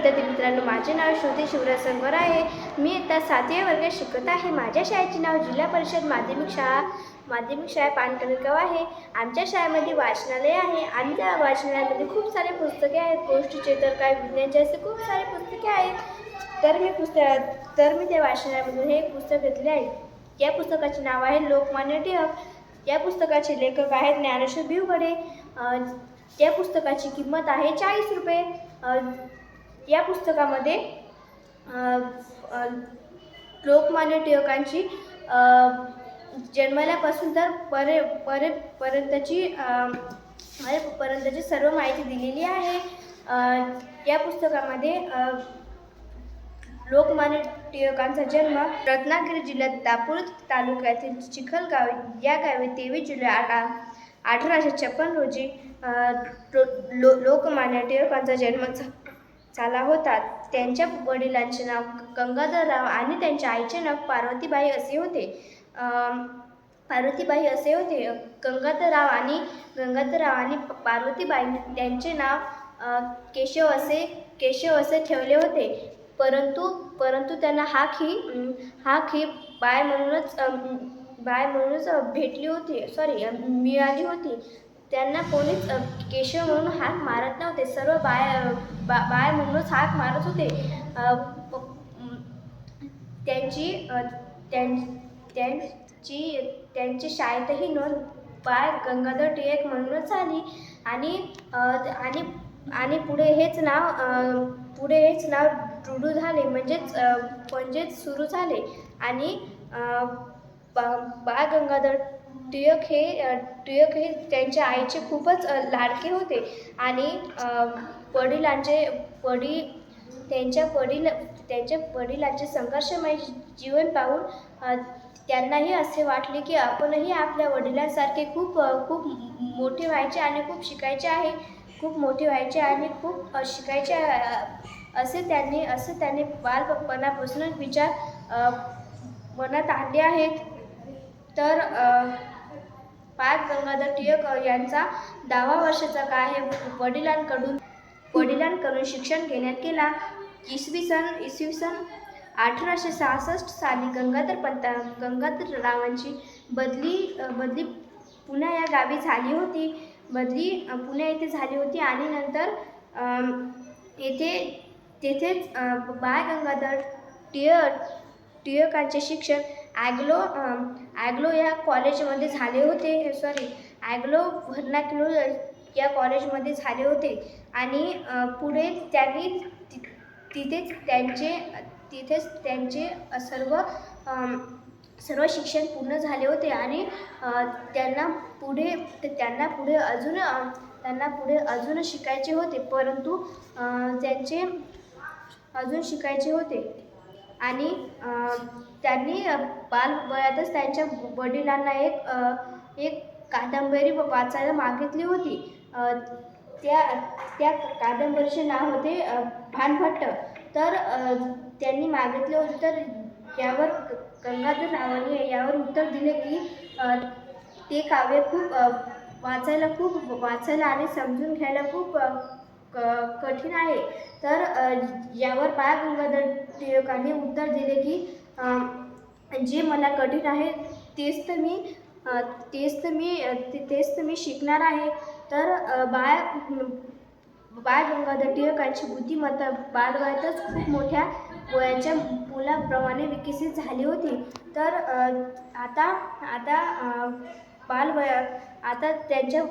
विद्यार्थी मित्रांनो माझे नाव श्रुती शिवराज संगोर आहे. मी इयत्ता सातव्या वर्गात शिकत आहे. माझ्या शाळेचे नाव जिल्हा परिषद माध्यमिक शाळा माध्यमिक शाळा पानकणगाव आहे. आमच्या शाळेमध्ये वाचनालय आहे आणि त्या वाचनालयामध्ये खूप सारे पुस्तके आहेत. गोष्टीचे तर काय विज्ञानचे असे खूप सारे पुस्तके आहेत. तर मी पुस्तक तर मी त्या वाचनालयामधून हे एक पुस्तक घेतले आहे. या पुस्तकाचे नाव आहे लोकमान्य टिळक. या पुस्तकाचे लेखक आहेत ज्ञानेश्वर भिवगडे. अं, त्या पुस्तकाची किंमत आहे चाळीस रुपये. या पुस्तकामध्ये लोकमान्य टिळकांची जन्मल्यापासून तर परे परे पर्यंतची पर्यंतची सर्व माहिती दिलेली आहे. या पुस्तकामध्ये लोकमान्य टिळकांचा जन्म रत्नागिरी जिल्ह्यात दापूर तालुक्यातील चिखलगाव या गावी तेवीस जुलै आठ अठराशे छप्पन रोजी लो लो- लोकमान्य टिळकांचा जन्म झाला झाला होता. त्यांच्या वडिलांचे नाव गंगाधरराव आणि त्यांच्या आईचे नाव पार्वतीबाई असे होते. पार्वतीबाई असे होते. गंगाधरराव आणि गंगाधरराव आणि पार्वतीबाई त्यांचे नाव केशव असे केशव असे ठेवले होते. परंतु परंतु त्यांना हा खी हा खी बाय म्हणूनच बाय म्हणूनच भेटली होती. सॉरी मिळाली होती. त्यांना कोणीच केशव म्हणून हाक मारत नव्हते. सर्व बाय बा बाय म्हणूनच हाक मारत होते. त्यांची त्यां- त्यांची त्यांची शाळेतही नोंद बाय गंगाधर टिळक म्हणूनच झाली. आणि आणि आणि पुढे हेच नाव पुढे हेच नाव रुढू झाले. म्हणजेच म्हणजेच सुरू झाले. आणि बा बाळ गंगाधर टिळक हे टिळक हे त्यांच्या आईचे खूपच लाडके होते. आणि वडिलांचे वडील त्यांच्या वडील त्यांच्या वडिलांचे संघर्षमय जीवन पाहून त्यांनाही असे वाटले की आपणही आपल्या वडिलांसारखे खूप खूप मोठे व्हायचे आणि खूप शिकायचे आहे. खूप मोठे व्हायचे आणि खूप शिकायचे असे त्यांनी असे त्यांनी बालपणापासूनच विचार मनात आणले आहेत. तर पाच बाळ गंगाधर टिळक यांचा दहावा वर्षाचा काळ हे वडिलांकडून वडिलांकडून शिक्षण घेण्यात गेला. इसवी सन इसवी सन अठराशे सहासष्ट साली गंगाधर पंत गंगाधर रावांची बदली बदली पुण्या या गावी झाली होती. बदली पुणे येथे झाली होती आणि नंतर येथे तेथेच बाय बाळ गंगाधर टिळक टिळकांचे शिक्षण ॲग्लो ॲग्लो या कॉलेजमध्ये झाले होते. सॉरी ॲग्लो व्हर्नाक्युलो या कॉलेजमध्ये झाले होते. आणि पुढे त्यांनी ति- तिथेच त्यांचे तिथेच त्यांचे सर्व सर्व शिक्षण पूर्ण झाले होते. आणि त्यांना पुढे त्यांना पुढे अजून त्यांना पुढे अजून शिकायचे होते. परंतु त्यांचे अजून शिकायचे होते. आणि त्यांनी बाल बालवयातच त्यांच्या वडिलांना एक एक कादंबरी वाचायला मागितली होती. त्या त्या कादंबरीचे नाव होते भानभट्ट. तर त्यांनी मागितले होते तर यावर ग- गंगाधर रावांनी यावर उत्तर दिले की ते काव्य खूप वाचायला खूप वाचायला आणि समजून घ्यायला खूप क- कठीण आहे. तर यावर बाळ गंगाधर टिळकांनी उत्तर दिले की जे मला कठीण आहे तेच तर मी तेच तर मी ते- तेच तर मी शिकणार आहे. तर बाळ बाळ गंगाधर टिळकांची बुद्धिमत्ता बालवयातच खूप मोठ्या वयाच्या मुलाप्रमाणे विकसित झाली होती. तर आता आता अ, बालवयात आता त्यांच्या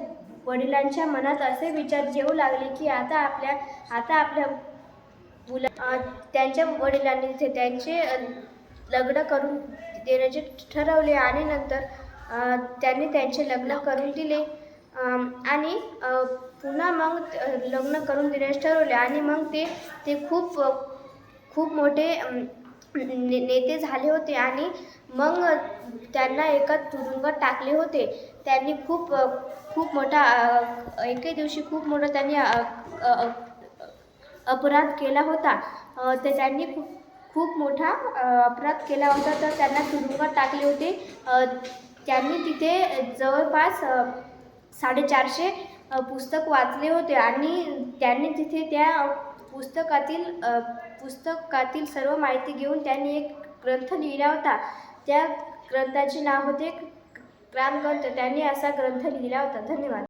वडिलांच्या मनात असे विचार येऊ लागले की आता आपल्या आता आपल्या मुला त्यांच्या वडिलांनी ते त्यांचे लग्न करून देण्याचे ठरवले आणि नंतर त्यांनी त्यांचे लग्न करून दिले. आणि पुन्हा मग लग्न करून देण्याचे ठरवले. आणि मग ते ते खूप खूप मोठे ने नेते झाले होते आणि मग त्यांना एका तुरुंगात टाकले होते. त्यांनी खूप खूप मोठा एके दिवशी खूप मोठा त्यांनी अपराध केला होता. तर त्यांनी खूप खूप मोठा अपराध केला होता. तर त्यांना तुरुंगात टाकले होते. त्यांनी तिथे जवळपास साडेचारशे पुस्तक वाचले होते. आणि त्यांनी तिथे त्या पुस्तकातील पुस्तकातील सर्व माहिती घेऊन त्यांनी एक ग्रंथ लिहिला होता. त्या ग्रंथाचे नाव होते ग्रामग्रंथ त्यांनी असा ग्रंथ लिहिला होता. धन्यवाद.